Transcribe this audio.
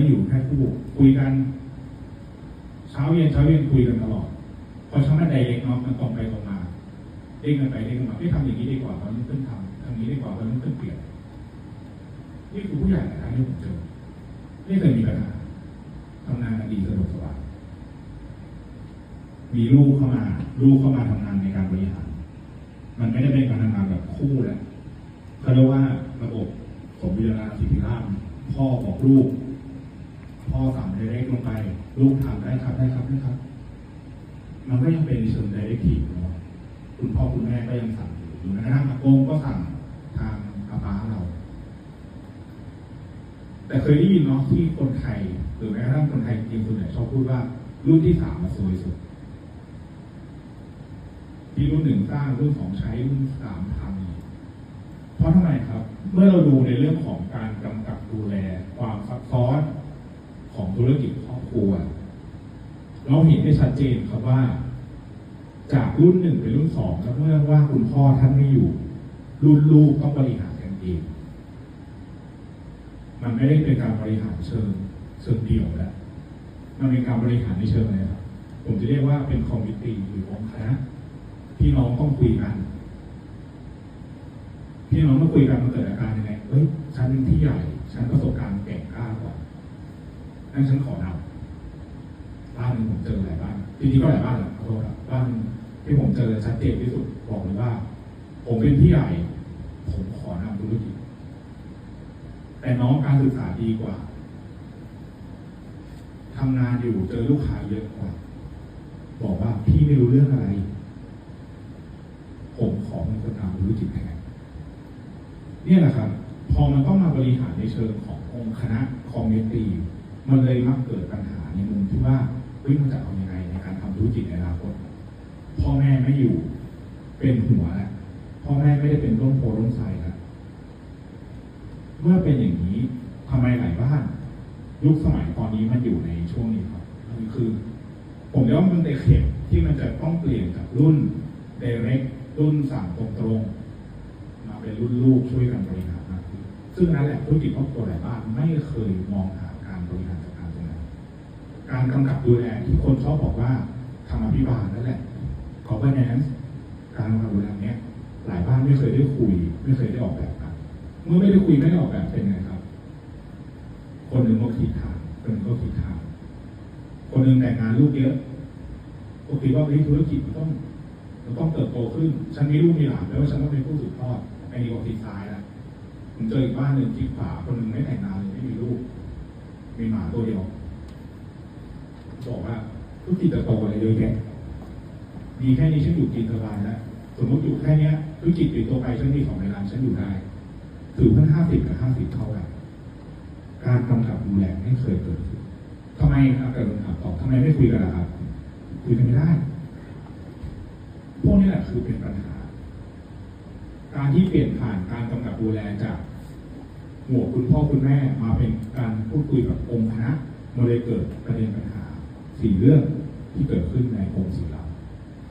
ไม่อยู่แค่คู่คุยกันเช้าเย็นเช้าเย็นคุยกันตลอดพราะฉะนั้นไดเรกเนาะมันตรงไปตรงมาเด้งกันไปเด้งกันมาไม่ทำอย่างนี้ดีกว่าตอนนี้ขึ้นทำทำอย่างนี้ดีกว่าตอนนี้ขึ้นเปลี่ยนนี่คือผู้ใหญ่หลายท่านที่ผมเจอไม่เคยมีปัญหาทำงานกันดีสะดวกสบายมีลูกเข้ามา ลูกเข้ามาทำงานในการบริหาร มันไม่ได้เป็นการทำงานแบบคู่แล้วเขาเรียกว่าระบบสมบูรณาสิทธิราชพ่อบอกลูก พ่อสั่งไดเรกลงไป ลูกทำได้ครับได้ครับได้ครับ มันก็ยังเป็นในเชิงไดเรกทีฟคุณพ่อคุณแม่ก็ยังสั่งอยู่หรือแม้กระทั่งอากงก็สั่งทางอาป้าเรา แต่เคยได้ยินเนาะที่คนไทยหรือแม้กระทั่งคนไทยจริงๆส่วนใหญ่ชอบพูดว่ารุ่นที่สามมาสวยสุดที่รุ่นหนึ่งสร้างรุ่นสองใช้รุ่นสามทำเพราะทำไมครับ เมื่อเราดูในเรื่องของการกำกับดูแล ความซับซ้อน ของธุรกิจครอบครัว เราเห็นได้ชัดเจนครับว่า จากรุ่นหนึ่งไปรุ่นสองแล้วเมื่อว่าคุณพ่อท่านไม่อยู่ รุ่นลูกต้องบริหารกันเองมันไม่ได้เป็นการบริหารเชิงเชิงเดี่ยวแล้วมันเป็นการบริหารในเชิงอะไรครับผมจะเรียกว่าเป็นคอมมิตี้หรือองค์คณะพี่น้องต้องคุยกันพี่น้องต้องคุยกันมันเกิดอาการยังไงเฮ้ยฉันเป็นที่ใหญ่ฉันประสบการณ์เก่ง นั่นฉันขอนำบ้านหนึ่งผมเจอหลายบ้านจริงๆก็หลายบ้านแหละขอโทษครับบ้านที่ผมเจอชัดเจนที่สุดบอกเลยว่า ผมเป็นพี่ใหญ่ ผมขอนำธุรกิจ แต่น้องการศึกษาดีกว่าทำงานอยู่เจอลูกค้าเยอะกว่า บอกว่าพี่ไม่รู้เรื่องอะไร ผมขอเป็นคนทำธุรกิจแทนเนี่ยแหละครับ พอมันต้องมาบริหารในเชิงขององค์คณะคอมมิตี้ มันเลยมักเกิดปัญหาในมุมที่ว่าเฮ้ยมันจะเอาอยัางไงในการทำธุรกิจในอนาคตพ่อแม่ไม่อยู่ เป็นหัวแล้วพ่อแม่ไม่ได้เป็นร่มโพร่มไทรแล้วเมื่อเป็นอย่างนี้ทำไมหลายบ้านยุคสมัยตอนนี้มันอยู่ในช่วงนี้ครับมันคือ ผมเรียกว่ามันเป็นเข็มที่มันจะต้องเปลี่ยนจากรุ่น direct รุ่นสั่งตรงๆมาเป็นรุ่นลูกช่วยกันบริหารมากขึ้นซึ่งนั่นแหละธุรกิจครอบครัวหลายบ้านไม่เคยมองหาการบริหารจัดการตรงนั้น กำกับดูแลที่คนชอบบอกว่าธรรมาภิบาลนั่นแหละ governance การกำกับดูแลเนี้ยหลายบ้านไม่เคยได้คุย ไม่เคยได้ออกแบบกันเมื่อไม่ได้คุยไม่ได้ออกแบบเป็นไงครับ คนหนึ่งก็คิดทางคนหนึ่งก็คิดทางคนหนึ่งแต่งงานลูกเยอะก็คิว่าเฮ้ยธุรกิจมันต้องมันต้องเติบโตขึ้น ฉันมีลูกมีหลานแล้วฉันต้องเป็นผู้สืบทอดไอ้นี่ก็คิดซ้ายแล้วผมเจออีกบ้านหนึ่งคิดขวาคนหนึ่งไม่แต่งงานเลยไม่มีลูก มีหมาตัวเดียว บอกว่าธุรกิจจะโตอะไรเยอะแยะมีแค่นี้ฉันอยู่กินสบายแล้วสมมติอยู่แค่นี้ยธุรกิจปิดตัวไปฉันมีสองในร้านฉันอยู่ได้ถือเพิ่ห้าสิบกับห้าสิบเท่ากันการกำกับดูแลไม่เคยเกิดขึ้นทำไมครับกิดคำตอบทำไมไม่คุยกันล่ะครับ คุยกันไม่ได้ พวกนี้แหละคือเป็นปัญหา การที่เปลี่ยนผ่านการกำกับดูแลจากหมวกคุณพ่อคุณแม่มาเป็นการพูดคุยกับองค์คณะมันเลยเกิดประเด็นปัญหา สี่เรื่องที่เกิดขึ้นในองค์ศิลา